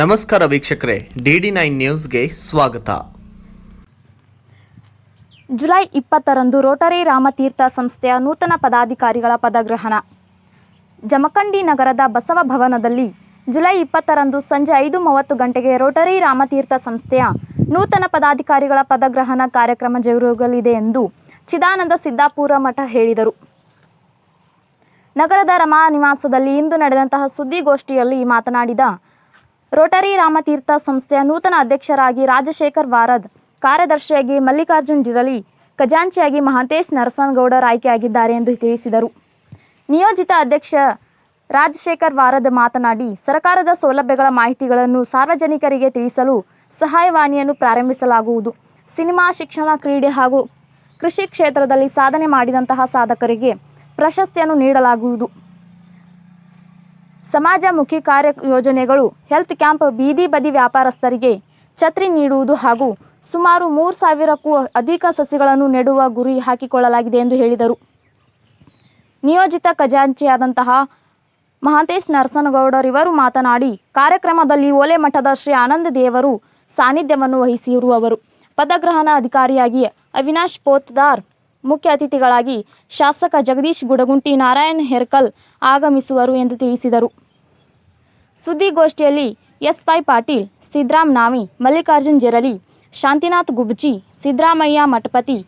ನಮಸ್ಕಾರ ವೀಕ್ಷಕರೇ DD nine ನ್ಯೂಸ್ಗೆ ಸ್ವಾಗತ. ಜುಲೈ ಇಪ್ಪತ್ತರಂದು ರೋಟರಿ ರಾಮತೀರ್ಥ ಸಂಸ್ಥೆಯ ನೂತನ ಪದಾಧಿಕಾರಿಗಳ ಪದಗ್ರಹಣ. ಜಮಖಂಡಿ ನಗರದ ಬಸವ ಭವನದಲ್ಲಿ ಜುಲೈ ಇಪ್ಪತ್ತರಂದು ಸಂಜೆ ಐದು ಮೂವತ್ತು ಗಂಟೆಗೆ ರೋಟರಿ ರಾಮತೀರ್ಥ ಸಂಸ್ಥೆಯ ನೂತನ ಪದಾಧಿಕಾರಿಗಳ ಪದಗ್ರಹಣ ಕಾರ್ಯಕ್ರಮ ಜರುಗಲಿದೆ ಎಂದು ಚಿದಾನಂದ ಸಿದ್ದಾಪುರ ಮಠ ಹೇಳಿದರು. ನಗರದ ರಮಾ ನಿವಾಸದಲ್ಲಿ ಇಂದು ನಡೆದಂತಹ ಸುದ್ದಿಗೋಷ್ಠಿಯಲ್ಲಿ ಮಾತನಾಡಿದ ರೋಟರಿ ರಾಮತೀರ್ಥ ಸಂಸ್ಥೆಯ ನೂತನ ಅಧ್ಯಕ್ಷರಾಗಿ ರಾಜಶೇಖರ್ ವಾರದ್, ಕಾರ್ಯದರ್ಶಿಯಾಗಿ ಮಲ್ಲಿಕಾರ್ಜುನ್ ಜಿರಲಿ, ಖಜಾಂಚಿಯಾಗಿ ಮಹಾಂತೇಶ್ ನರಸನಗೌಡರ್ ಆಯ್ಕೆಯಾಗಿದ್ದಾರೆ ಎಂದು ತಿಳಿಸಿದರು. ನಿಯೋಜಿತ ಅಧ್ಯಕ್ಷ ರಾಜಶೇಖರ್ ವಾರದ್ ಮಾತನಾಡಿ, ಸರ್ಕಾರದ ಸೌಲಭ್ಯಗಳ ಮಾಹಿತಿಗಳನ್ನು ಸಾರ್ವಜನಿಕರಿಗೆ ತಿಳಿಸಲು ಸಹಾಯವಾಣಿಯನ್ನು ಪ್ರಾರಂಭಿಸಲಾಗುವುದು. ಸಿನಿಮಾ, ಶಿಕ್ಷಣ, ಕ್ರೀಡೆ ಹಾಗೂ ಕೃಷಿ ಕ್ಷೇತ್ರದಲ್ಲಿ ಸಾಧನೆ ಮಾಡಿದಂತಹ ಸಾಧಕರಿಗೆ ಪ್ರಶಸ್ತಿಯನ್ನು ನೀಡಲಾಗುವುದು. ಸಮಾಜಮುಖಿ ಕಾರ್ಯ ಯೋಜನೆಗಳು ಹೆಲ್ತ್ ಕ್ಯಾಂಪ್ ಬೀದಿ ಬದಿ ವ್ಯಾಪಾರಸ್ಥರಿಗೆ ಛತ್ರಿ ನೀಡುವುದು ಹಾಗೂ ಸುಮಾರು ಮೂರು ಸಾವಿರಕ್ಕೂ ಅಧಿಕ ಸಸಿಗಳನ್ನು ನೆಡುವ ಗುರಿ ಹಾಕಿಕೊಳ್ಳಲಾಗಿದೆ ಎಂದು ಹೇಳಿದರು. ನಿಯೋಜಿತ ಖಜಾಂಚಿಯಾದಂತಹ ಮಹಾಂತೇಶ್ ನರಸನಗೌಡರಿವರು ಮಾತನಾಡಿ, ಕಾರ್ಯಕ್ರಮದಲ್ಲಿ ಓಲೆ ಮಠದ ಶ್ರೀ ಆನಂದ ದೇವರು ಸಾನ್ನಿಧ್ಯವನ್ನು ವಹಿಸಿರುವವರು. ಪದಗ್ರಹಣ ಅಧಿಕಾರಿಯಾಗಿ ಅವಿನಾಶ್ ಪೋತ್ದಾರ್ ಮುಖ್ಯ ಅತಿಥಿಗಳಾಗಿ ಶಾಸಕ ಜಗದೀಶ್ ಗುಡಗುಂಟಿ ನಾರಾಯಣ್ ಹೆರ್ಕಲ್ ಆಗಮಿಸುವರು ಎಂದು ತಿಳಿಸಿದರು. ಸುದ್ದಿಗೋಷ್ಠಿಯಲ್ಲಿ ಎಸ್ ವೈ ಪಾಟೀಲ್ ಸಿದ್ದರಾಮ್ ನಾಮಿ ಮಲ್ಲಿಕಾರ್ಜುನ್ ಜರಲಿ, ಶಾಂತಿನಾಥ್ ಗುಬ್ಜಿ ಸಿದ್ದರಾಮಯ್ಯ ಮಠಪತಿ,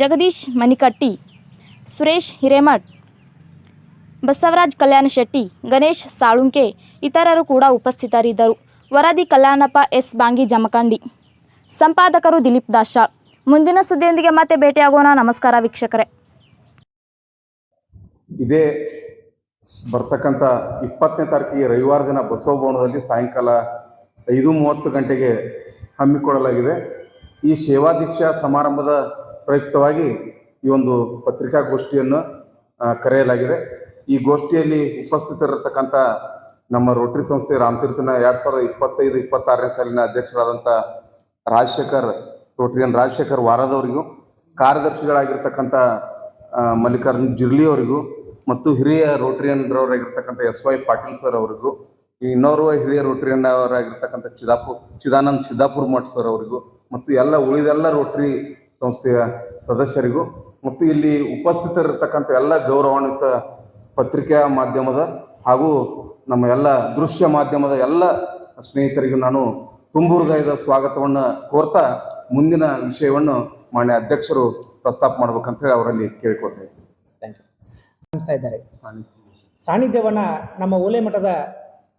ಜಗದೀಶ್ ಮನಿಕಟ್ಟಿ ಸುರೇಶ್ ಹಿರೇಮಠ್, ಬಸವರಾಜ್ ಕಲ್ಯಾಣ ಶೆಟ್ಟಿ, ಗಣೇಶ್ ಸಾಳುಂಕೆ ಇತರರು ಕೂಡ ಉಪಸ್ಥಿತರಿದ್ದರು. ವರದಿ ಕಲ್ಯಾಣಪ್ಪ ಎಸ್. ಬಾಂಗಿ ಜಮಖಂಡಿ. ಸಂಪಾದಕರು ದಿಲೀಪ್ ದಾಶಾಳ್ ಮುಂದಿನ ಸುದ್ದಿಯೊಂದಿಗೆ ಮತ್ತೆ ಭೇಟಿಯಾಗೋಣ. ನಮಸ್ಕಾರ ವೀಕ್ಷಕರೇ. ಇದೇ ಬರ್ತಕ್ಕಂಥ ಇಪ್ಪತ್ತನೇ ತಾರೀಕಿಗೆ ರವಿವಾರ ದಿನ ಬಸವ ಭವನದಲ್ಲಿ ಸಾಯಂಕಾಲ ಐದು ಮೂವತ್ತು ಗಂಟೆಗೆ ಹಮ್ಮಿಕೊಳ್ಳಲಾಗಿದೆ. ಈ ಸೇವಾ ದೀಕ್ಷಾ ಸಮಾರಂಭದ ಪ್ರಯುಕ್ತವಾಗಿ ಈ ಒಂದು ಪತ್ರಿಕಾಗೋಷ್ಠಿಯನ್ನು ಕರೆಯಲಾಗಿದೆ. ಈ ಗೋಷ್ಠಿಯಲ್ಲಿ ಉಪಸ್ಥಿತರಿರತಕ್ಕಂಥ ನಮ್ಮ ರೋಟರಿ ಸಂಸ್ಥೆ ರಾಮತೀರ್ಥನ ಎರಡು ಸಾವಿರದ ಇಪ್ಪತ್ತೈದು, ಇಪ್ಪತ್ತಾರನೇ ಸಾಲಿನ ಅಧ್ಯಕ್ಷರಾದಂಥ ರಾಜಶೇಖರ್ ರೋಟರಿಯನ್ ರಾಜಶೇಖರ್ ವಾರದವರಿಗೂ, ಕಾರ್ಯದರ್ಶಿಗಳಾಗಿರ್ತಕ್ಕಂಥ ಮಲ್ಲಿಕಾರ್ಜುನ್ ಜಿರ್ಲಿ ಅವರಿಗೂ, ಮತ್ತು ಹಿರಿಯ ರೋಟರಿಯನ್ರವರಾಗಿರ್ತಕ್ಕಂಥ ಎಸ್ ವೈ ಪಾಟೀಲ್ ಸರ್ ಅವರಿಗೂ ಇನ್ನೋರ್ವ ಹಿರಿಯ ರೋಟರಿಯನ್ ಅವರಾಗಿರ್ತಕ್ಕಂಥ ಚಿದಾಪುರ್ ಚಿದಾನಂದ್ ಸಿದ್ದಾಪುರ್ ಮಠ ಸರ್ ಅವರಿಗೂ, ಮತ್ತು ಎಲ್ಲ ಉಳಿದೆಲ್ಲ ರೋಟರಿ ಸಂಸ್ಥೆಯ ಸದಸ್ಯರಿಗೂ, ಮತ್ತು ಇಲ್ಲಿ ಉಪಸ್ಥಿತರಿರ್ತಕ್ಕಂಥ ಎಲ್ಲ ಗೌರವಾನ್ವಿತ ಪತ್ರಿಕಾ ಮಾಧ್ಯಮದ ಹಾಗೂ ನಮ್ಮ ಎಲ್ಲ ದೃಶ್ಯ ಮಾಧ್ಯಮದ ಎಲ್ಲ ಸ್ನೇಹಿತರಿಗೂ ನಾನು ತುಂಬು ಹೃದಯದ ಸ್ವಾಗತವನ್ನು ಕೋರ್ತಾ ಮುಂದಿನ ವಿಷಯವನ್ನು ಮಾನ್ಯ ಅಧ್ಯಕ್ಷರು ಪ್ರಸ್ತಾಪ ಮಾಡ್ಬೇಕಂತ ಹೇಳಿ ಅವರಲ್ಲಿ ಕೇಳಿಕೊಳ್ತಾ ಇದ್ದೀವಿ ಇದ್ದಾರೆ. ಸಾನ್ನಿಧ್ಯವನ್ನು ನಮ್ಮ ಓಲೆ ಮಠದ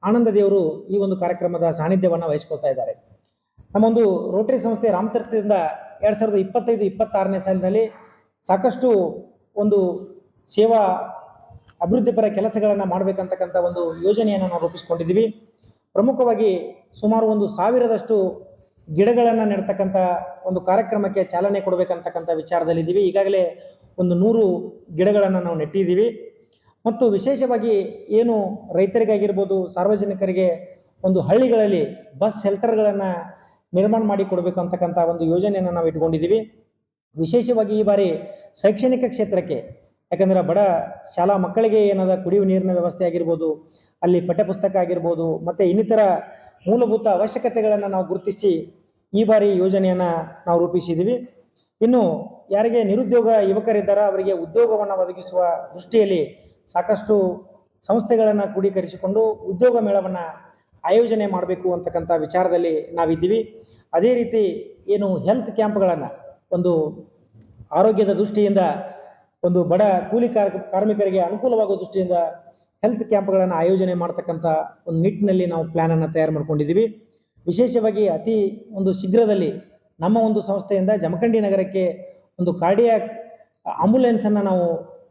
ಆನಂದ ದೇವರು ಈ ಒಂದು ಕಾರ್ಯಕ್ರಮದ ಸಾನ್ನಿಧ್ಯವನ್ನು ವಹಿಸ್ಕೊಳ್ತಾ ಇದ್ದಾರೆ. ನಮ್ಮೊಂದು ರೋಟರಿ ಸಂಸ್ಥೆ ರಾಮತೀರ್ಥದಿಂದ ಎರಡು ಸಾವಿರದ ಇಪ್ಪತ್ತೈದು ಇಪ್ಪತ್ತಾರನೇ ಸಾಲಿನಲ್ಲಿ ಸಾಕಷ್ಟು ಒಂದು ಸೇವಾ ಅಭಿವೃದ್ಧಿಪರ ಕೆಲಸಗಳನ್ನು ಮಾಡಬೇಕಂತಕ್ಕಂಥ ಒಂದು ಯೋಜನೆಯನ್ನು ನಾವು ರೂಪಿಸ್ಕೊಂಡಿದ್ದೀವಿ. ಪ್ರಮುಖವಾಗಿ ಸುಮಾರು ಒಂದು ಸಾವಿರದಷ್ಟು ಗಿಡಗಳನ್ನು ನೆಡ್ತಕ್ಕಂಥ ಒಂದು ಕಾರ್ಯಕ್ರಮಕ್ಕೆ ಚಾಲನೆ ಕೊಡಬೇಕಂತಕ್ಕಂಥ ವಿಚಾರದಲ್ಲಿದ್ದೀವಿ. ಈಗಾಗಲೇ ಒಂದು ನೂರು ಗಿಡಗಳನ್ನು ನಾವು ನೆಟ್ಟಿದ್ದೀವಿ. ಮತ್ತು ವಿಶೇಷವಾಗಿ ಏನು ರೈತರಿಗಾಗಿರ್ಬೋದು, ಸಾರ್ವಜನಿಕರಿಗೆ ಒಂದು ಹಳ್ಳಿಗಳಲ್ಲಿ ಬಸ್ ಶೆಲ್ಟರ್ಗಳನ್ನು ನಿರ್ಮಾಣ ಮಾಡಿ ಕೊಡಬೇಕು ಅಂತಕ್ಕಂಥ ಒಂದು ಯೋಜನೆಯನ್ನು ನಾವು ಇಟ್ಕೊಂಡಿದ್ದೀವಿ. ವಿಶೇಷವಾಗಿ ಈ ಬಾರಿ ಶೈಕ್ಷಣಿಕ ಕ್ಷೇತ್ರಕ್ಕೆ, ಯಾಕಂದರೆ ಬಡ ಶಾಲಾ ಮಕ್ಕಳಿಗೆ ಏನಾದ ಕುಡಿಯುವ ನೀರಿನ ವ್ಯವಸ್ಥೆ ಆಗಿರ್ಬೋದು, ಅಲ್ಲಿ ಪಠ್ಯಪುಸ್ತಕ ಆಗಿರ್ಬೋದು, ಮತ್ತು ಇನ್ನಿತರ ಮೂಲಭೂತ ಅವಶ್ಯಕತೆಗಳನ್ನು ನಾವು ಗುರುತಿಸಿ ಈ ಬಾರಿ ಯೋಜನೆಯನ್ನು ನಾವು ರೂಪಿಸಿದ್ದೀವಿ ಇನ್ನು ಯಾರಿಗೆ ನಿರುದ್ಯೋಗ ಯುವಕರಿದ್ದಾರೋ ಅವರಿಗೆ ಉದ್ಯೋಗವನ್ನು ಒದಗಿಸುವ ದೃಷ್ಟಿಯಲ್ಲಿ ಸಾಕಷ್ಟು ಸಂಸ್ಥೆಗಳನ್ನು ಕ್ರೋಢೀಕರಿಸಿಕೊಂಡು ಉದ್ಯೋಗ ಮೇಳವನ್ನು ಆಯೋಜನೆ ಮಾಡಬೇಕು ಅಂತಕ್ಕಂಥ ವಿಚಾರದಲ್ಲಿ ನಾವಿದ್ದೀವಿ. ಅದೇ ರೀತಿ ಏನು ಹೆಲ್ತ್ ಕ್ಯಾಂಪ್ಗಳನ್ನು ಒಂದು ಆರೋಗ್ಯದ ದೃಷ್ಟಿಯಿಂದ ಒಂದು ಬಡ ಕೂಲಿ ಕಾರ್ ಕಾರ್ಮಿಕರಿಗೆ ಅನುಕೂಲವಾಗುವ ದೃಷ್ಟಿಯಿಂದ ಹೆಲ್ತ್ ಕ್ಯಾಂಪ್ಗಳನ್ನು ಆಯೋಜನೆ ಮಾಡ್ತಕ್ಕಂಥ ಒಂದು ನಿಟ್ಟಿನಲ್ಲಿ ನಾವು ಪ್ಲ್ಯಾನನ್ನು ತಯಾರು ಮಾಡ್ಕೊಂಡಿದ್ದೀವಿ. ವಿಶೇಷವಾಗಿ ಅತಿ ಒಂದು ಶೀಘ್ರದಲ್ಲಿ ನಮ್ಮ ಒಂದು ಸಂಸ್ಥೆಯಿಂದ ಜಮಖಂಡಿ ನಗರಕ್ಕೆ ಒಂದು ಕಾರ್ಡಿಯಾಕ್ ಆಂಬುಲೆನ್ಸನ್ನು ನಾವು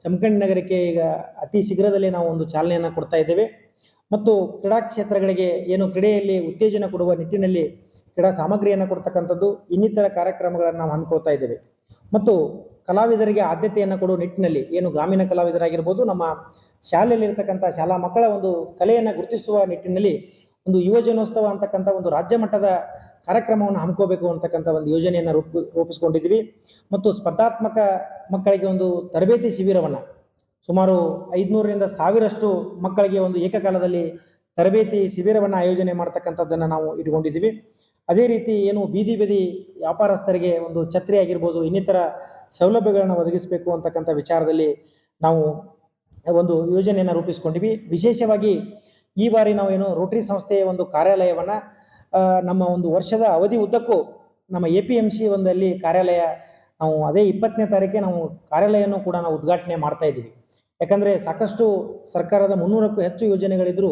ಜಮಖಂಡಿ ನಗರಕ್ಕೆ ಈಗ ಅತಿ ಶೀಘ್ರದಲ್ಲಿ ನಾವು ಒಂದು ಚಾಲನೆಯನ್ನು ಕೊಡ್ತಾ ಇದ್ದೇವೆ. ಮತ್ತು ಕ್ರೀಡಾ ಕ್ಷೇತ್ರಗಳಿಗೆ ಏನು ಕ್ರೀಡೆಯಲ್ಲಿ ಉತ್ತೇಜನ ಕೊಡುವ ನಿಟ್ಟಿನಲ್ಲಿ ಕ್ರೀಡಾ ಸಾಮಗ್ರಿಯನ್ನು ಕೊಡ್ತಕ್ಕಂಥದ್ದು ಇನ್ನಿತರ ಕಾರ್ಯಕ್ರಮಗಳನ್ನು ನಾವು ಹಮ್ಮಿಕೊಳ್ತಾ ಇದ್ದೇವೆ. ಮತ್ತು ಕಲಾವಿದರಿಗೆ ಆದ್ಯತೆಯನ್ನು ಕೊಡುವ ನಿಟ್ಟಿನಲ್ಲಿ ಏನು ಗ್ರಾಮೀಣ ಕಲಾವಿದರಾಗಿರ್ಬೋದು, ನಮ್ಮ ಶಾಲೆಯಲ್ಲಿರ್ತಕ್ಕಂಥ ಶಾಲಾ ಮಕ್ಕಳ ಒಂದು ಕಲೆಯನ್ನು ಗುರುತಿಸುವ ನಿಟ್ಟಿನಲ್ಲಿ ಒಂದು ಯುವಜನೋತ್ಸವ ಅಂತಕ್ಕಂಥ ಒಂದು ರಾಜ್ಯ ಮಟ್ಟದ ಕಾರ್ಯಕ್ರಮವನ್ನು ಹಮ್ಮಿಕೋಬೇಕು ಅಂತಕ್ಕಂಥ ಒಂದು ಯೋಜನೆಯನ್ನು ರೂಪ ರೂಪಿಸ್ಕೊಂಡಿದ್ವಿ ಮತ್ತು ಸ್ಪರ್ಧಾತ್ಮಕ ಮಕ್ಕಳಿಗೆ ಒಂದು ತರಬೇತಿ ಶಿಬಿರವನ್ನು ಸುಮಾರು ಐದುನೂರರಿಂದ ಸಾವಿರಷ್ಟು ಮಕ್ಕಳಿಗೆ ಒಂದು ಏಕಕಾಲದಲ್ಲಿ ತರಬೇತಿ ಶಿಬಿರವನ್ನು ಆಯೋಜನೆ ಮಾಡ್ತಕ್ಕಂಥದ್ದನ್ನು ನಾವು ಇಟ್ಕೊಂಡಿದ್ದೀವಿ. ಅದೇ ರೀತಿ ಏನು ಬೀದಿ ಬದಿ ವ್ಯಾಪಾರಸ್ಥರಿಗೆ ಒಂದು ಛತ್ರಿ ಆಗಿರ್ಬೋದು ಇನ್ನಿತರ ಸೌಲಭ್ಯಗಳನ್ನು ಒದಗಿಸಬೇಕು ಅಂತಕ್ಕಂಥ ವಿಚಾರದಲ್ಲಿ ನಾವು ಒಂದು ಯೋಜನೆಯನ್ನು ರೂಪಿಸ್ಕೊಂಡಿವಿ. ವಿಶೇಷವಾಗಿ ಈ ಬಾರಿ ನಾವು ಏನು ರೋಟರಿ ಸಂಸ್ಥೆಯ ಒಂದು ಕಾರ್ಯಾಲಯವನ್ನು ನಮ್ಮ ಒಂದು ವರ್ಷದ ಅವಧಿ ಉದ್ದಕ್ಕೂ ನಮ್ಮ ಎ ಪಿ ಎಂ ಸಿ ಒಂದಲ್ಲಿ ಕಾರ್ಯಾಲಯ ನಾವು ಅದೇ ಇಪ್ಪತ್ತನೇ ತಾರೀಕೆ ನಾವು ಕಾರ್ಯಾಲಯವನ್ನು ಕೂಡ ನಾವು ಉದ್ಘಾಟನೆ ಮಾಡ್ತಾ ಇದ್ದೀವಿ. ಯಾಕಂದರೆ ಸಾಕಷ್ಟು ಸರ್ಕಾರದ ಮುನ್ನೂರಕ್ಕೂ ಹೆಚ್ಚು ಯೋಜನೆಗಳಿದ್ದರೂ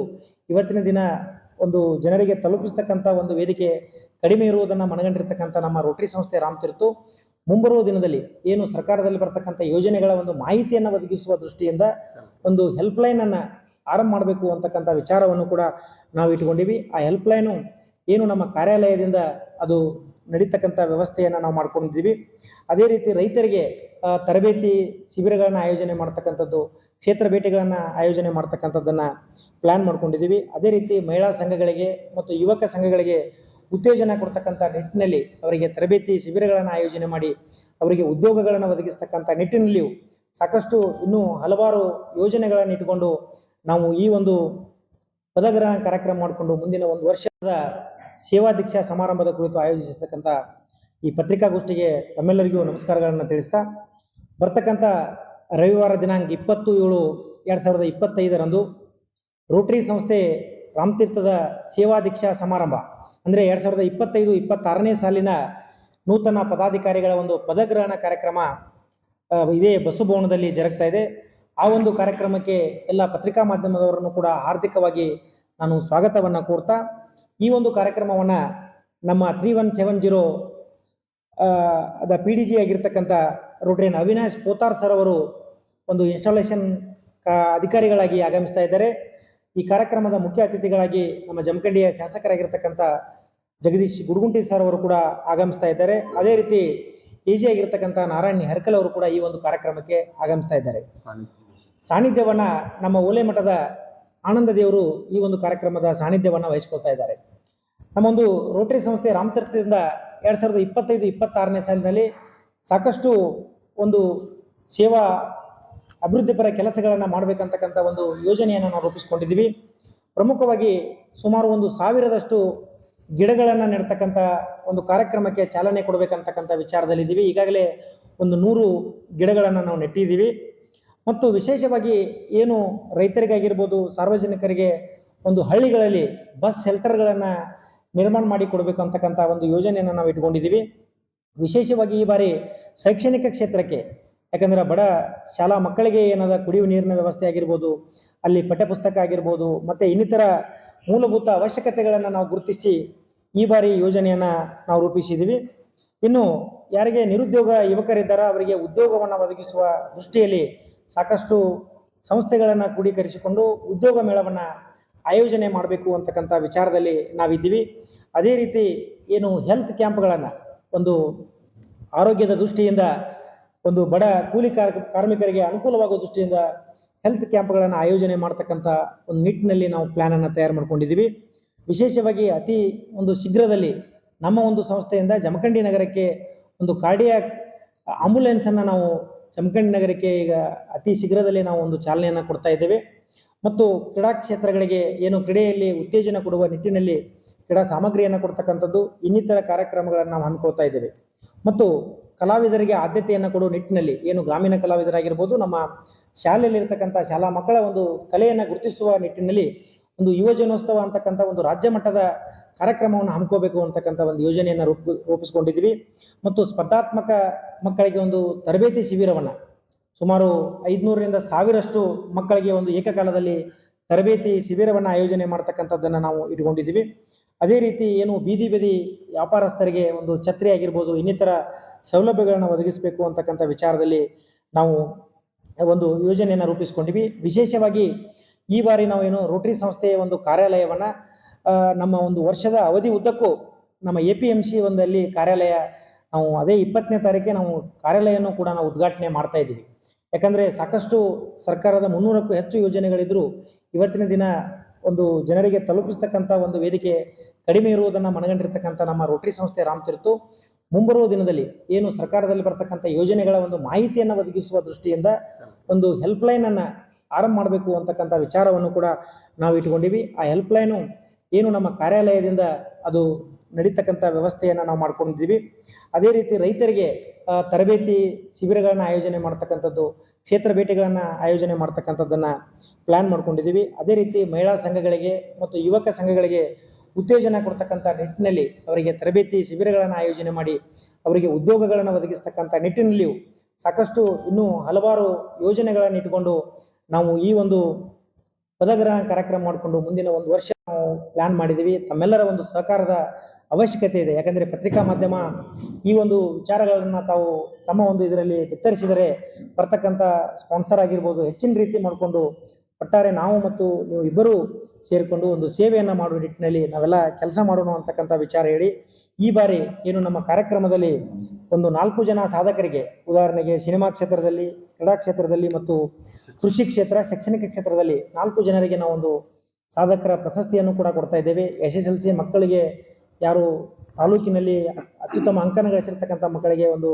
ಇವತ್ತಿನ ದಿನ ಒಂದು ಜನರಿಗೆ ತಲುಪಿಸ್ತಕ್ಕಂಥ ಒಂದು ವೇದಿಕೆ ಕಡಿಮೆ ಇರುವುದನ್ನು ಮನಗಂಡಿರ್ತಕ್ಕಂಥ ನಮ್ಮ ರೋಟರಿ ಸಂಸ್ಥೆ ರಾಮತೀರ್ತು ಮುಂಬರುವ ದಿನದಲ್ಲಿ ಏನು ಸರ್ಕಾರದಲ್ಲಿ ಬರ್ತಕ್ಕಂಥ ಯೋಜನೆಗಳ ಒಂದು ಮಾಹಿತಿಯನ್ನು ಒದಗಿಸುವ ದೃಷ್ಟಿಯಿಂದ ಒಂದು ಹೆಲ್ಪ್ಲೈನನ್ನು ಆರಂಭ ಮಾಡಬೇಕು ಅಂತಕ್ಕಂಥ ವಿಚಾರವನ್ನು ಕೂಡ ನಾವು ಇಟ್ಕೊಂಡಿವಿ. ಆ ಹೆಲ್ಪ್ಲೈನು ಏನು ನಮ್ಮ ಕಾರ್ಯಾಲಯದಿಂದ ಅದು ನಡೀತಕ್ಕಂಥ ವ್ಯವಸ್ಥೆಯನ್ನು ನಾವು ಮಾಡ್ಕೊಂಡಿದ್ದೀವಿ. ಅದೇ ರೀತಿ ರೈತರಿಗೆ ತರಬೇತಿ ಶಿಬಿರಗಳನ್ನು ಆಯೋಜನೆ ಮಾಡ್ತಕ್ಕಂಥದ್ದು, ಕ್ಷೇತ್ರ ಭೇಟಿಗಳನ್ನು ಆಯೋಜನೆ ಮಾಡ್ತಕ್ಕಂಥದ್ದನ್ನು ಪ್ಲ್ಯಾನ್ ಮಾಡ್ಕೊಂಡಿದ್ದೀವಿ. ಅದೇ ರೀತಿ ಮಹಿಳಾ ಸಂಘಗಳಿಗೆ ಮತ್ತು ಯುವಕ ಸಂಘಗಳಿಗೆ ಉತ್ತೇಜನ ಕೊಡ್ತಕ್ಕಂಥ ನಿಟ್ಟಿನಲ್ಲಿ ಅವರಿಗೆ ತರಬೇತಿ ಶಿಬಿರಗಳನ್ನು ಆಯೋಜನೆ ಮಾಡಿ ಅವರಿಗೆ ಉದ್ಯೋಗಗಳನ್ನು ಒದಗಿಸ್ತಕ್ಕಂಥ ನಿಟ್ಟಿನಲ್ಲಿಯೂ ಸಾಕಷ್ಟು ಇನ್ನೂ ಹಲವಾರು ಯೋಜನೆಗಳನ್ನು ಇಟ್ಟುಕೊಂಡು ನಾವು ಈ ಒಂದು ಪದಗ್ರಹಣ ಕಾರ್ಯಕ್ರಮ ಮಾಡಿಕೊಂಡು ಮುಂದಿನ ಒಂದು ವರ್ಷದ ಸೇವಾ ದೀಕ್ಷಾ ಸಮಾರಂಭದ ಕುರಿತು ಆಯೋಜಿಸಿರ್ತಕ್ಕಂಥ ಈ ಪತ್ರಿಕಾಗೋಷ್ಠಿಗೆ ತಮ್ಮೆಲ್ಲರಿಗೂ ನಮಸ್ಕಾರಗಳನ್ನು ತಿಳಿಸ್ತಾ, ಬರ್ತಕ್ಕಂಥ ರವಿವಾರ ದಿನಾಂಕ ಇಪ್ಪತ್ತು ಏಳು ಎರಡು ಸಾವಿರದ ಇಪ್ಪತ್ತೈದರಂದು ರೋಟರಿ ಸಂಸ್ಥೆ ರಾಮತೀರ್ಥದ ಸೇವಾ ದೀಕ್ಷಾ ಸಮಾರಂಭ. ಅಂದರೆ ಎರಡು ಸಾವಿರದ ಇಪ್ಪತ್ತೈದು, ಇಪ್ಪತ್ತಾರನೇ ಸಾಲಿನ ನೂತನ ಪದಾಧಿಕಾರಿಗಳ ಒಂದು ಪದಗ್ರಹಣ ಕಾರ್ಯಕ್ರಮ ಇದೇ ಬಸ್ಸು ಭವನದಲ್ಲಿ ಜರುಗ್ತಾ ಇದೆ. ಆ ಒಂದು ಕಾರ್ಯಕ್ರಮಕ್ಕೆ ಎಲ್ಲ ಪತ್ರಿಕಾ ಮಾಧ್ಯಮದವರನ್ನು ಕೂಡ ಹಾರ್ದಿಕವಾಗಿ ನಾನು ಸ್ವಾಗತವನ್ನು ಕೋರ್ತಾ ಈ ಒಂದು ಕಾರ್ಯಕ್ರಮವನ್ನು ನಮ್ಮ ತ್ರೀ ಒನ್ ಸೆವೆನ್ ಜೀರೋ ಅದ ಪಿ ಡಿ ಜಿ ಆಗಿರ್ತಕ್ಕಂಥ ರೋಟ್ರೇನ್ ಅವಿನಾಶ್ ಪೋತಾರ್ ಸರ್ ಅವರು ಒಂದು ಇನ್ಸ್ಟಾಲೇಷನ್ ಅಧಿಕಾರಿಗಳಾಗಿ ಆಗಮಿಸ್ತಾ ಇದ್ದಾರೆ. ಈ ಕಾರ್ಯಕ್ರಮದ ಮುಖ್ಯ ಅತಿಥಿಗಳಾಗಿ ನಮ್ಮ ಜಮಖಂಡಿಯ ಶಾಸಕರಾಗಿರ್ತಕ್ಕಂಥ ಜಗದೀಶ್ ಗುಡುಗುಂಟಿ ಸರ್ ಅವರು ಕೂಡ ಆಗಮಿಸ್ತಾ ಇದ್ದಾರೆ. ಅದೇ ರೀತಿ ಎ ಜಿ ಆಗಿರ್ತಕ್ಕಂಥ ನಾರಾಯಣ್ ಹರ್ಕಲ್ ಅವರು ಕೂಡ ಈ ಒಂದು ಕಾರ್ಯಕ್ರಮಕ್ಕೆ ಆಗಮಿಸ್ತಾ ಇದ್ದಾರೆ. ಸಾನ್ನಿಧ್ಯವನ್ನು ನಮ್ಮ ಓಲೆ ಮಠದ ಆನಂದ ದೇವರು ಈ ಒಂದು ಕಾರ್ಯಕ್ರಮದ ಸಾನ್ನಿಧ್ಯವನ್ನು ವಹಿಸ್ಕೊಳ್ತಾ ಇದ್ದಾರೆ. ನಮ್ಮೊಂದು ರೋಟರಿ ಸಂಸ್ಥೆ ರಾಮತೀರ್ಥದಿಂದ ಎರಡು ಸಾವಿರದ ಇಪ್ಪತ್ತೈದು, ಇಪ್ಪತ್ತಾರನೇ ಸಾಲಿನಲ್ಲಿ ಸಾಕಷ್ಟು ಒಂದು ಸೇವಾ ಅಭಿವೃದ್ಧಿಪರ ಕೆಲಸಗಳನ್ನು ಮಾಡಬೇಕಂತಕ್ಕಂಥ ಒಂದು ಯೋಜನೆಯನ್ನು ನಾವು ರೂಪಿಸ್ಕೊಂಡಿದ್ದೀವಿ. ಪ್ರಮುಖವಾಗಿ ಸುಮಾರು ಒಂದು ಸಾವಿರದಷ್ಟು ಗಿಡಗಳನ್ನು ನೆಡ್ತಕ್ಕಂಥ ಒಂದು ಕಾರ್ಯಕ್ರಮಕ್ಕೆ ಚಾಲನೆ ಕೊಡಬೇಕಂತಕ್ಕಂಥ ವಿಚಾರದಲ್ಲಿದ್ದೀವಿ. ಈಗಾಗಲೇ ಒಂದು ನೂರು ಗಿಡಗಳನ್ನು ನಾವು ನೆಟ್ಟಿದ್ದೀವಿ. ಮತ್ತು ವಿಶೇಷವಾಗಿ ಏನು ರೈತರಿಗಾಗಿರ್ಬೋದು, ಸಾರ್ವಜನಿಕರಿಗೆ ಒಂದು ಹಳ್ಳಿಗಳಲ್ಲಿ ಬಸ್ ಶೆಲ್ಟರ್ಗಳನ್ನು ನಿರ್ಮಾಣ ಮಾಡಿ ಕೊಡಬೇಕು ಅಂತಕ್ಕಂಥ ಒಂದು ಯೋಜನೆಯನ್ನು ನಾವು ಇಟ್ಕೊಂಡಿದ್ದೀವಿ ವಿಶೇಷವಾಗಿ ಈ ಬಾರಿ ಶೈಕ್ಷಣಿಕ ಕ್ಷೇತ್ರಕ್ಕೆ, ಯಾಕಂದರೆ ಬಡ ಶಾಲಾ ಮಕ್ಕಳಿಗೆ ಏನಾದ ಕುಡಿಯುವ ನೀರಿನ ವ್ಯವಸ್ಥೆ ಆಗಿರ್ಬೋದು, ಅಲ್ಲಿ ಪಠ್ಯಪುಸ್ತಕ ಆಗಿರ್ಬೋದು, ಮತ್ತು ಇನ್ನಿತರ ಮೂಲಭೂತ ಅವಶ್ಯಕತೆಗಳನ್ನು ನಾವು ಗುರುತಿಸಿ ಈ ಬಾರಿ ಯೋಜನೆಯನ್ನು ನಾವು ರೂಪಿಸಿದ್ದೀವಿ ಇನ್ನು ಯಾರಿಗೆ ನಿರುದ್ಯೋಗ ಯುವಕರಿದ್ದಾರೋ, ಅವರಿಗೆ ಉದ್ಯೋಗವನ್ನು ಒದಗಿಸುವ ದೃಷ್ಟಿಯಲ್ಲಿ ಸಾಕಷ್ಟು ಸಂಸ್ಥೆಗಳನ್ನು ಕ್ರೋಢೀಕರಿಸಿಕೊಂಡು ಉದ್ಯೋಗ ಮೇಳವನ್ನು ಆಯೋಜನೆ ಮಾಡಬೇಕು ಅಂತಕ್ಕಂಥ ವಿಚಾರದಲ್ಲಿ ನಾವಿದ್ದೀವಿ. ಅದೇ ರೀತಿ ಏನು ಹೆಲ್ತ್ ಕ್ಯಾಂಪ್ಗಳನ್ನು ಒಂದು ಆರೋಗ್ಯದ ದೃಷ್ಟಿಯಿಂದ ಒಂದು ಬಡ ಕೂಲಿ ಕಾರ್ ಕಾರ್ಮಿಕರಿಗೆ ಅನುಕೂಲವಾಗುವ ದೃಷ್ಟಿಯಿಂದ ಹೆಲ್ತ್ ಕ್ಯಾಂಪ್ಗಳನ್ನು ಆಯೋಜನೆ ಮಾಡ್ತಕ್ಕಂಥ ಒಂದು ನಿಟ್ಟಿನಲ್ಲಿ ನಾವು ಪ್ಲ್ಯಾನನ್ನು ತಯಾರು ಮಾಡ್ಕೊಂಡಿದ್ದೀವಿ. ವಿಶೇಷವಾಗಿ ಅತಿ ಒಂದು ಶೀಘ್ರದಲ್ಲಿ ನಮ್ಮ ಒಂದು ಸಂಸ್ಥೆಯಿಂದ ಜಮಖಂಡಿ ನಗರಕ್ಕೆ ಒಂದು ಕಾರ್ಡಿಯಾಕ್ ಆಂಬುಲೆನ್ಸನ್ನು ನಾವು ಜಮಖಂಡಿ ನಗರಕ್ಕೆ ಈಗ ಅತಿ ಶೀಘ್ರದಲ್ಲಿ ನಾವು ಒಂದು ಚಾಲನೆಯನ್ನು ಕೊಡ್ತಾ ಇದ್ದೇವೆ. ಮತ್ತು ಕ್ರೀಡಾ ಕ್ಷೇತ್ರಗಳಿಗೆ ಏನು ಕ್ರೀಡೆಯಲ್ಲಿ ಉತ್ತೇಜನ ಕೊಡುವ ನಿಟ್ಟಿನಲ್ಲಿ ಕ್ರೀಡಾ ಸಾಮಗ್ರಿಯನ್ನು ಕೊಡ್ತಕ್ಕಂಥದ್ದು ಇನ್ನಿತರ ಕಾರ್ಯಕ್ರಮಗಳನ್ನು ನಾವು ಹಮ್ಮಿಕೊಳ್ತಾ ಇದ್ದೇವೆ. ಮತ್ತು ಕಲಾವಿದರಿಗೆ ಆದ್ಯತೆಯನ್ನು ಕೊಡುವ ನಿಟ್ಟಿನಲ್ಲಿ ಏನು ಗ್ರಾಮೀಣ ಕಲಾವಿದರಾಗಿರ್ಬೋದು, ನಮ್ಮ ಶಾಲೆಯಲ್ಲಿರ್ತಕ್ಕಂಥ ಶಾಲಾ ಮಕ್ಕಳ ಒಂದು ಕಲೆಯನ್ನು ಗುರುತಿಸುವ ನಿಟ್ಟಿನಲ್ಲಿ ಒಂದು ಯುವಜನೋತ್ಸವ ಅಂತಕ್ಕಂಥ ಒಂದು ರಾಜ್ಯ ಮಟ್ಟದ ಕಾರ್ಯಕ್ರಮವನ್ನು ಹಮ್ಮಿಕೋಬೇಕು ಅಂತಕ್ಕಂಥ ಒಂದು ಯೋಜನೆಯನ್ನು ರೂಪ, ರೂಪಿಸ್ಕೊಂಡಿದ್ದೀವಿ. ಮತ್ತು ಸ್ಪರ್ಧಾತ್ಮಕ ಮಕ್ಕಳಿಗೆ ಒಂದು ತರಬೇತಿ ಶಿಬಿರವನ್ನು ಸುಮಾರು ಐದುನೂರರಿಂದ ಸಾವಿರಷ್ಟು ಮಕ್ಕಳಿಗೆ ಒಂದು ಏಕಕಾಲದಲ್ಲಿ ತರಬೇತಿ ಶಿಬಿರವನ್ನು ಆಯೋಜನೆ ಮಾಡ್ತಕ್ಕಂಥದ್ದನ್ನು ನಾವು ಇಟ್ಕೊಂಡಿದ್ದೀವಿ. ಅದೇ ರೀತಿ ಏನು ಬೀದಿ ಬೀದಿ ವ್ಯಾಪಾರಸ್ಥರಿಗೆ ಒಂದು ಛತ್ರಿ ಆಗಿರ್ಬೋದು, ಇನ್ನಿತರ ಸೌಲಭ್ಯಗಳನ್ನು ಒದಗಿಸಬೇಕು ಅಂತಕ್ಕಂಥ ವಿಚಾರದಲ್ಲಿ ನಾವು ಒಂದು ಯೋಜನೆಯನ್ನು ರೂಪಿಸ್ಕೊಂಡಿವಿ. ವಿಶೇಷವಾಗಿ ಈ ಬಾರಿ ನಾವು ಏನು ರೋಟರಿ ಸಂಸ್ಥೆಯ ಒಂದು ಕಾರ್ಯಾಲಯವನ್ನು ನಮ್ಮ ಒಂದು ವರ್ಷದ ಅವಧಿ ಉದ್ದಕ್ಕೂ ನಮ್ಮ ಎ ಪಿ ಎಂ ಸಿ ಒಂದಲ್ಲಿ ಕಾರ್ಯಾಲಯ ನಾವು ಅದೇ ಇಪ್ಪತ್ತನೇ ತಾರೀಕೆ ನಾವು ಕಾರ್ಯಾಲಯವನ್ನು ಕೂಡ ನಾವು ಉದ್ಘಾಟನೆ ಮಾಡ್ತಾ ಇದ್ದೀವಿ. ಯಾಕಂದರೆ ಸಾಕಷ್ಟು ಸರ್ಕಾರದ ಮುನ್ನೂರಕ್ಕೂ ಹೆಚ್ಚು ಯೋಜನೆಗಳಿದ್ದರೂ ಇವತ್ತಿನ ದಿನ ಒಂದು ಜನರಿಗೆ ತಲುಪಿಸ್ತಕ್ಕಂಥ ಒಂದು ವೇದಿಕೆ ಕಡಿಮೆ ಇರುವುದನ್ನು ಮನಗಂಡಿರ್ತಕ್ಕಂಥ ನಮ್ಮ ರೋಟರಿ ಸಂಸ್ಥೆ ರಾಮತೀರ್ತು. ಮುಂಬರುವ ದಿನದಲ್ಲಿ ಏನು ಸರ್ಕಾರದಲ್ಲಿ ಬರ್ತಕ್ಕಂಥ ಯೋಜನೆಗಳ ಒಂದು ಮಾಹಿತಿಯನ್ನು ಒದಗಿಸುವ ದೃಷ್ಟಿಯಿಂದ ಒಂದು ಹೆಲ್ಪ್ಲೈನನ್ನು ಆರಂಭ ಮಾಡಬೇಕು ಅಂತಕ್ಕಂಥ ವಿಚಾರವನ್ನು ಕೂಡ ನಾವು ಇಟ್ಕೊಂಡಿವಿ ಆ ಹೆಲ್ಪ್ಲೈನು ಏನು ನಮ್ಮ ಕಾರ್ಯಾಲಯದಿಂದ ಅದು ನಡೀತಕ್ಕಂಥ ವ್ಯವಸ್ಥೆಯನ್ನು ನಾವು ಮಾಡ್ಕೊಂಡಿದ್ದೀವಿ ಅದೇ ರೀತಿ ರೈತರಿಗೆ ತರಬೇತಿ ಶಿಬಿರಗಳನ್ನು ಆಯೋಜನೆ ಮಾಡ್ತಕ್ಕಂಥದ್ದು, ಕ್ಷೇತ್ರ ಭೇಟಿಗಳನ್ನು ಆಯೋಜನೆ ಮಾಡ್ತಕ್ಕಂಥದ್ದನ್ನು ಪ್ಲ್ಯಾನ್ ಮಾಡ್ಕೊಂಡಿದ್ದೀವಿ ಅದೇ ರೀತಿ ಮಹಿಳಾ ಸಂಘಗಳಿಗೆ ಮತ್ತು ಯುವಕ ಸಂಘಗಳಿಗೆ ಉತ್ತೇಜನ ಕೊಡ್ತಕ್ಕಂಥ ನಿಟ್ಟಿನಲ್ಲಿ ಅವರಿಗೆ ತರಬೇತಿ ಶಿಬಿರಗಳನ್ನು ಆಯೋಜನೆ ಮಾಡಿ ಅವರಿಗೆ ಉದ್ಯೋಗಗಳನ್ನು ಒದಗಿಸ್ತಕ್ಕಂಥ ನಿಟ್ಟಿನಲ್ಲಿಯೂ ಸಾಕಷ್ಟು ಇನ್ನೂ ಹಲವಾರು ಯೋಜನೆಗಳನ್ನು ಇಟ್ಕೊಂಡು ನಾವು ಈ ಒಂದು ಪದಗ್ರಹಣ ಕಾರ್ಯಕ್ರಮ ಮಾಡಿಕೊಂಡು ಮುಂದಿನ ಒಂದು ವರ್ಷ ನಾವು ಪ್ಲಾನ್ ಮಾಡಿದ್ದೀವಿ ತಮ್ಮೆಲ್ಲರ ಒಂದು ಸಹಕಾರದ ಅವಶ್ಯಕತೆ ಇದೆ. ಯಾಕಂದರೆ ಪತ್ರಿಕಾ ಮಾಧ್ಯಮ ಈ ಒಂದು ವಿಚಾರಗಳನ್ನು ತಾವು ತಮ್ಮ ಒಂದು ಇದರಲ್ಲಿ ಬಿತ್ತರಿಸಿದರೆ ಬರ್ತಕ್ಕಂಥ ಸ್ಪಾನ್ಸರ್ ಆಗಿರ್ಬೋದು, ಹೆಚ್ಚಿನ ರೀತಿ ಮಾಡಿಕೊಂಡು ಒಟ್ಟಾರೆ ನಾವು ಮತ್ತು ನೀವು ಇಬ್ಬರೂ ಸೇರಿಕೊಂಡು ಒಂದು ಸೇವೆಯನ್ನು ಮಾಡುವ ನಿಟ್ಟಿನಲ್ಲಿ ನಾವೆಲ್ಲ ಕೆಲಸ ಮಾಡೋಣ ಅಂತಕ್ಕಂಥ ವಿಚಾರ ಹೇಳಿ ಈ ಬಾರಿ ಏನು ನಮ್ಮ ಕಾರ್ಯಕ್ರಮದಲ್ಲಿ ಒಂದು ನಾಲ್ಕು ಜನ ಸಾಧಕರಿಗೆ ಉದಾಹರಣೆಗೆ ಸಿನಿಮಾ ಕ್ಷೇತ್ರದಲ್ಲಿ, ಕ್ರೀಡಾ ಕ್ಷೇತ್ರದಲ್ಲಿ ಮತ್ತು ಕೃಷಿ ಕ್ಷೇತ್ರ, ಶೈಕ್ಷಣಿಕ ಕ್ಷೇತ್ರದಲ್ಲಿ ನಾಲ್ಕು ಜನರಿಗೆ ನಾವು ಒಂದು ಸಾಧಕರ ಪ್ರಶಸ್ತಿಯನ್ನು ಕೂಡ ಕೊಡ್ತಾ ಇದ್ದೇವೆ. ಎಸ್ ಎಸ್ ಎಲ್ ಸಿ ಮಕ್ಕಳಿಗೆ ಯಾರು ತಾಲೂಕಿನಲ್ಲಿ ಅತ್ಯುತ್ತಮ ಅಂಕನ ಗಳಿಸಿರ್ತಕ್ಕಂಥ ಮಕ್ಕಳಿಗೆ ಒಂದು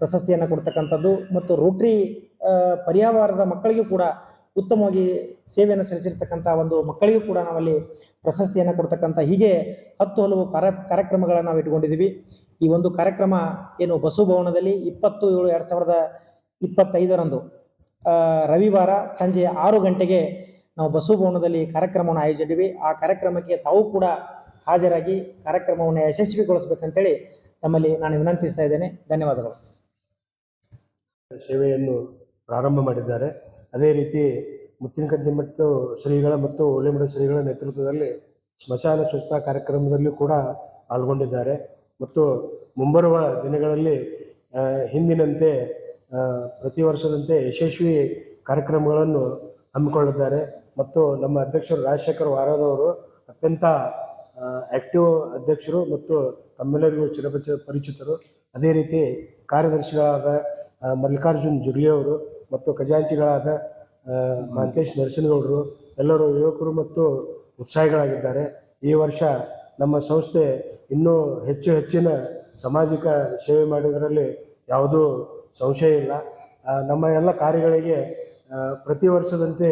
ಪ್ರಶಸ್ತಿಯನ್ನು ಕೊಡ್ತಕ್ಕಂಥದ್ದು ಮತ್ತು ರೋಟ್ರಿ ಪರಿವಾರದ ಮಕ್ಕಳಿಗೂ ಕೂಡ ಉತ್ತಮವಾಗಿ ಸೇವೆಯನ್ನು ಸಲ್ಲಿಸಿರ್ತಕ್ಕಂಥ ಒಂದು ಮಕ್ಕಳಿಗೂ ಕೂಡ ನಾವಲ್ಲಿ ಪ್ರಶಸ್ತಿಯನ್ನು ಕೊಡ್ತಕ್ಕಂಥ ಹೀಗೆ ಹತ್ತು ಹಲವು ಕಾರ್ಯ, ಕಾರ್ಯಕ್ರಮಗಳನ್ನು ನಾವು ಇಟ್ಕೊಂಡಿದ್ದೀವಿ ಈ ಒಂದು ಕಾರ್ಯಕ್ರಮ ಏನು ಬಸು ಭವನದಲ್ಲಿ ಇಪ್ಪತ್ತು ಏಳು ಎರಡು ಸಾವಿರದ ಇಪ್ಪತ್ತೈದರಂದು ರವಿವಾರ ಸಂಜೆ ಆರು ಗಂಟೆಗೆ ನಾವು ಬಸು ಭವನದಲ್ಲಿ ಕಾರ್ಯಕ್ರಮವನ್ನು ಆಯೋಜಿಸಿದ್ವಿ ಆ ಕಾರ್ಯಕ್ರಮಕ್ಕೆ ತಾವು ಕೂಡ ಹಾಜರಾಗಿ ಕಾರ್ಯಕ್ರಮವನ್ನು ಯಶಸ್ವಿಗೊಳಿಸಬೇಕಂತೇಳಿ ನಮ್ಮಲ್ಲಿ ನಾನು ವಿನಂತಿಸ್ತಾ ಇದ್ದೇನೆ. ಧನ್ಯವಾದಗಳು. ಸೇವೆಯನ್ನು ಪ್ರಾರಂಭ ಮಾಡಿದ್ದಾರೆ. ಅದೇ ರೀತಿ ಮುತ್ತಿನಕಂಟಿ ಮತ್ತು ಶ್ರೀಗಳ ಮತ್ತು ಓಲೆಮಡ ಶ್ರೀಗಳ ನೇತೃತ್ವದಲ್ಲಿ ಸ್ಮಶಾನ ಸ್ವಚ್ಛತಾ ಕಾರ್ಯಕ್ರಮದಲ್ಲೂ ಕೂಡ ಪಾಲ್ಗೊಂಡಿದ್ದಾರೆ. ಮತ್ತು ಮುಂಬರುವ ದಿನಗಳಲ್ಲಿ ಹಿಂದಿನಂತೆ ಪ್ರತಿ ವರ್ಷದಂತೆ ಯಶಸ್ವಿ ಕಾರ್ಯಕ್ರಮಗಳನ್ನು ಹಮ್ಮಿಕೊಳ್ಳಿದ್ದಾರೆ ಮತ್ತು ನಮ್ಮ ಅಧ್ಯಕ್ಷರು ರಾಜಶೇಖರ್ ವಾರದವರು ಅತ್ಯಂತ ಆ್ಯಕ್ಟಿವ್ ಅಧ್ಯಕ್ಷರು ಮತ್ತು ತಮ್ಮೆಲ್ಲರಿಗೂ ಚಿರಪಚ ಪರಿಚಿತರು. ಅದೇ ರೀತಿ ಕಾರ್ಯದರ್ಶಿಗಳಾದ ಮಲ್ಲಿಕಾರ್ಜುನ್ ಜುರ್ಲಿಯವರು ಮತ್ತು ಖಜಾಂಚಿಗಳಾದ ಮಹಂತೇಶ್ ನರಸಿನಗೌಡರು ಎಲ್ಲರೂ ಯುವಕರು ಮತ್ತು ಉತ್ಸಾಹಿಗಳಾಗಿದ್ದಾರೆ. ಈ ವರ್ಷ ನಮ್ಮ ಸಂಸ್ಥೆ ಇನ್ನೂ ಹೆಚ್ಚು ಹೆಚ್ಚಿನ ಸಾಮಾಜಿಕ ಸೇವೆ ಮಾಡುವುದರಲ್ಲಿ ಯಾವುದೂ ಸಂಶಯ ಇಲ್ಲ. ನಮ್ಮ ಎಲ್ಲ ಕಾರ್ಯಗಳಿಗೆ ಪ್ರತಿ ವರ್ಷದಂತೆ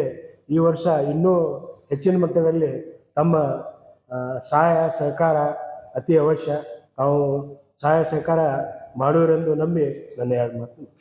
ಈ ವರ್ಷ ಇನ್ನೂ ಹೆಚ್ಚಿನ ಮಟ್ಟದಲ್ಲಿ ತಮ್ಮ ಸಹಾಯ ಸಹಕಾರ ಅತಿ ಅವಶ್ಯ. ಅವು ಸಹಾಯ ಸಹಕಾರ ಮಾಡುವರೆಂದು ನಂಬಿ ನನ್ನ ಎರಡು ಮಾತು.